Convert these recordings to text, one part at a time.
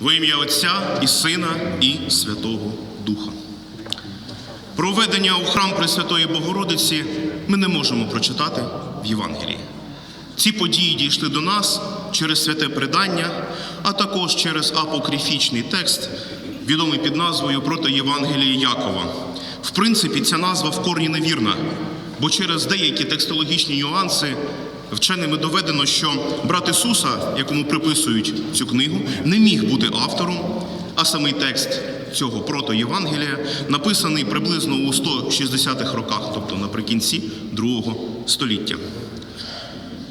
Во ім'я Отця і Сина, і Святого Духа. Про введення у храм Пресвятої Богородиці ми не можемо прочитати в Євангелії. Ці події дійшли до нас через святе предання, а також через апокрифічний текст, відомий під назвою Проти Євангелії Якова. В принципі, ця назва в корні невірна, бо через деякі текстологічні нюанси вченими доведено, що брат Ісуса, якому приписують цю книгу, не міг бути автором, а самий текст цього прото-Євангелія написаний приблизно у 160-х роках, тобто наприкінці другого століття.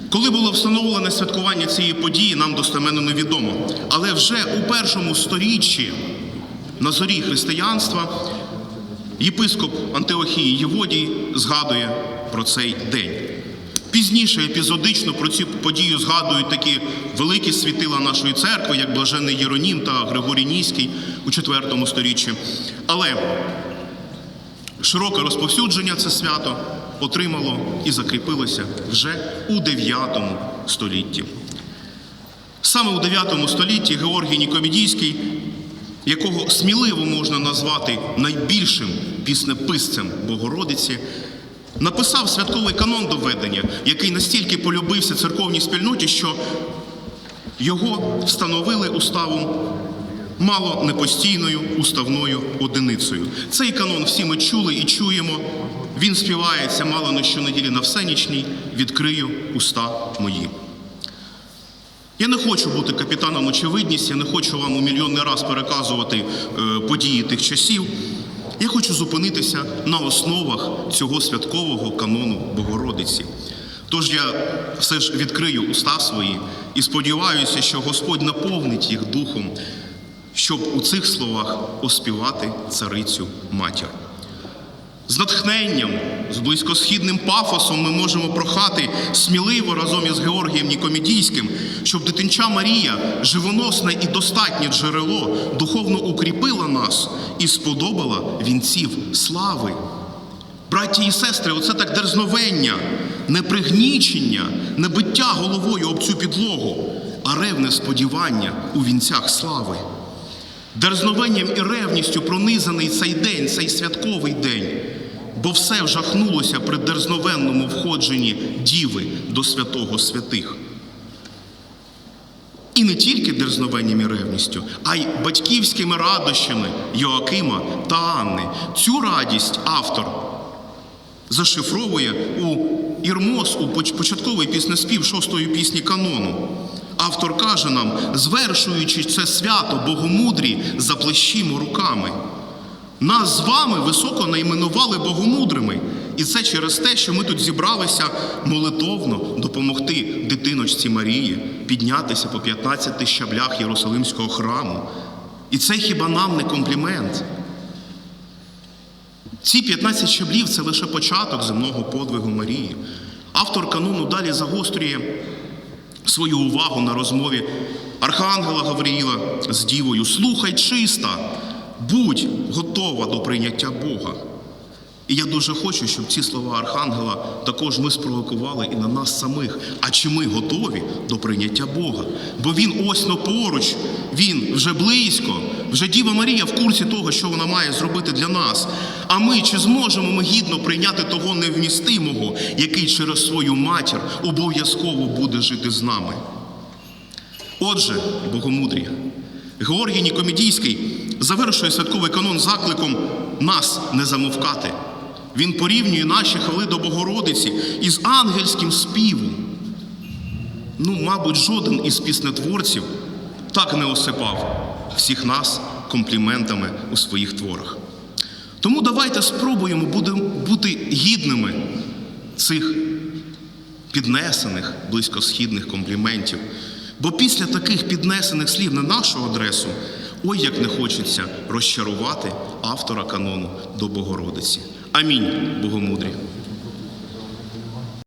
Коли було встановлене святкування цієї події, нам достеменно невідомо. Але вже у першому сторіччі на зорі християнства єпископ Антиохії Єводій згадує про цей день. Пізніше епізодично про цю подію згадують такі великі світила нашої церкви, як Блажений Єронім та Григорій Ніський у IV сторіччі. Але широке розповсюдження це свято отримало і закріпилося вже у 9 столітті. Саме у 9 столітті Георгій Нікомідійський, якого сміливо можна назвати найбільшим піснеписцем Богородиці, написав святковий канон доведення, який настільки полюбився церковній спільноті, що його встановили уставом мало непостійною уставною одиницею. Цей канон всі ми чули і чуємо. Він співається мало не щонеділі на всенічній, відкрию уста мої. Я не хочу бути капітаном очевидність, я не хочу вам у мільйонний раз переказувати е, події тих часів. Я хочу зупинитися на основах цього святкового канону Богородиці. Тож я все ж відкрию уста свої і сподіваюся, що Господь наповнить їх духом, щоб у цих словах оспівати царицю матір. З натхненням, з близькосхідним пафосом ми можемо прохати сміливо разом із Георгієм Нікомідійським, щоб дитинча Марія, живоносне і достатнє джерело, духовно укріпила нас і сподобала вінців слави. Браті і сестри, оце так дерзновення, не пригнічення, не биття головою об цю підлогу, а ревне сподівання у вінцях слави. Дерзновенням і ревністю пронизаний цей день, цей святковий день, бо все вжахнулося при дерзновенному входженні діви до святого святих. І не тільки дерзновенням і ревністю, а й батьківськими радощами Йоакима та Анни. Цю радість автор зашифровує у Ірмос, у поч- початковий піснеспів шостої пісні канону. Автор каже нам, звершуючи це свято богомудрі, заплещімо руками. Нас з вами високо найменували богомудрими, і це через те, що ми тут зібралися молитовно допомогти дитиночці Марії піднятися по 15 щаблях Єрусалимського храму. І це хіба нам не комплімент? Ці 15 щаблів це лише початок земного подвигу Марії. Автор канону далі загострює свою увагу на розмові Архангела Гавриїла з Дівою. Слухай чиста, будь готова до прийняття Бога. І я дуже хочу, щоб ці слова Архангела також ми спровокували і на нас самих. А чи ми готові до прийняття Бога? Бо Він ось поруч, Він вже близько, вже Діва Марія в курсі того, що вона має зробити для нас. А ми чи зможемо ми гідно прийняти того невмістимого, який через свою матір обов'язково буде жити з нами? Отже, богомудрі, Георгій Нікомідійський завершує святковий канон закликом нас не замовкати. Він порівнює наші хвали до Богородиці із ангельським співом. Ну, мабуть, жоден із піснетворців так не осипав всіх нас компліментами у своїх творах. Тому давайте спробуємо бути гідними цих піднесених близькосхідних компліментів. Бо після таких піднесених слів на нашу адресу, ой, як не хочеться розчарувати автора канону до Богородиці. Амінь, Богомудрі.